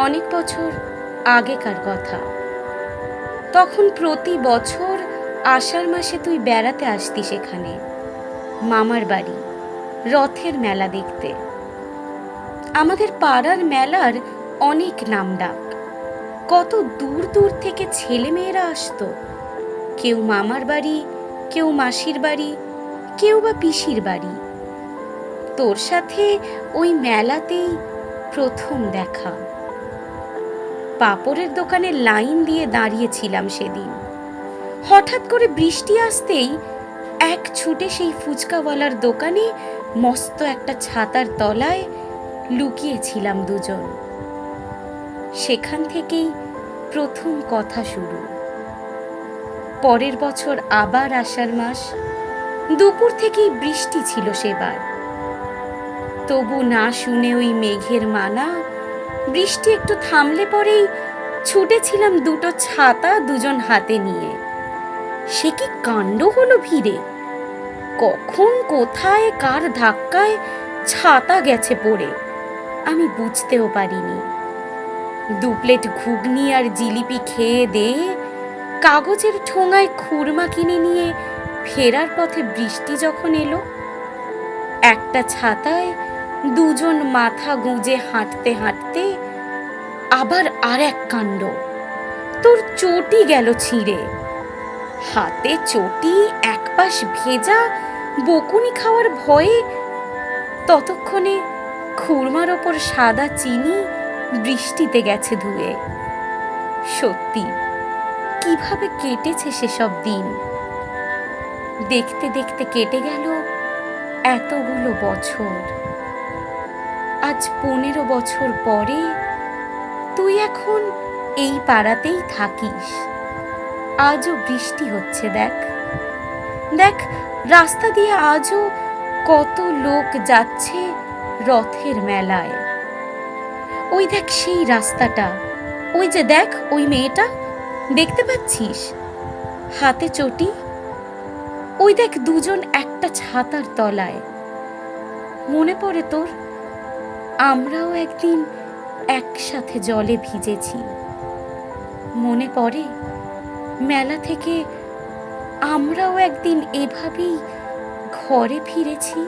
অনেক বছর আগেকার কথা। তখন প্রতি বছর আষাঢ় মাসে তুই বেড়াতে আসতি সেখানে, মামার বাড়ি, রথের মেলা দেখতে। আমাদের পাড়ার মেলার অনেক নামডাক। কত দূর দূর থেকে ছেলেমেয়েরা আসতো। কেউ মামার বাড়ি, কেউ মাসির বাড়ি, কেউ বা পিসির বাড়ি। তোর সাথে ওই মেলাতেই প্রথম দেখা। পাপড়ের দোকানে লাইন দিয়ে দাঁড়িয়েছিলাম সেদিন। হঠাৎ করে বৃষ্টি আসতেই এক ছুটে সেই ফুচকাওয়ালার দোকানে মস্ত একটা ছাতার তলায় লুকিয়েছিলাম দুজন। সেখান থেকেই প্রথম কথা শুরু। পরের বছর আবার আষাঢ় মাস, দুপুর থেকেই বৃষ্টি ছিল সেবার। তবু না শুনে ওই মেঘের মানা বৃষ্টি একটু থামলে পরেই ছুটেছিলাম দুটো ছাতা দুজন হাতে নিয়ে। সে কি কাণ্ড হলো ভিড়ে? কখন, কোথায়, কার ধাক্কায় ছাতা গেছে পড়ে? আমি বুঝতেও পারিনি। দু প্লেট ঘুগনি আর জিলিপি খেয়ে দিয়ে কাগজের ঠোঙায় খুরমা কিনে নিয়ে ফেরার পথে বৃষ্টি যখন এলো, একটা ছাতায় দুজন মাথা গুঁজে হাঁটতে হাঁটতে আবার আর এক কাণ্ড। তোর চটি গেল ছিঁড়ে। হাতে চটি এক পাশ ভেজা, বকুনি খাওয়ার ভয়ে। ততক্ষণে খুরমার ওপর সাদা চিনি বৃষ্টিতে গেছে ধুয়ে। সত্যি, কীভাবে কেটেছে সেসব দিন? দেখতে দেখতে কেটে গেল এতগুলো বছর। আজ পনেরো বছর পরে তুই এখন এই পাড়াতেই থাকিস। আজও বৃষ্টি হচ্ছে, দেখ। দেখ, রাস্তা দিয়ে আজও কত লোক যাচ্ছে রথের মেলায়। ওই দেখ সেই রাস্তাটা। ওই যে দেখ, ওই মেয়েটা। দেখতে পাচ্ছিস? হাতে চটি। ওই দেখ দুজন একটা ছাতার তলায়। মনে পড়ে তোর? আমরাও একদিন একসাথে জলে ভিজেছি। মনে পড়ে মেলা থেকে আমরাও একদিন এভাবেই ঘরে ফিরেছি।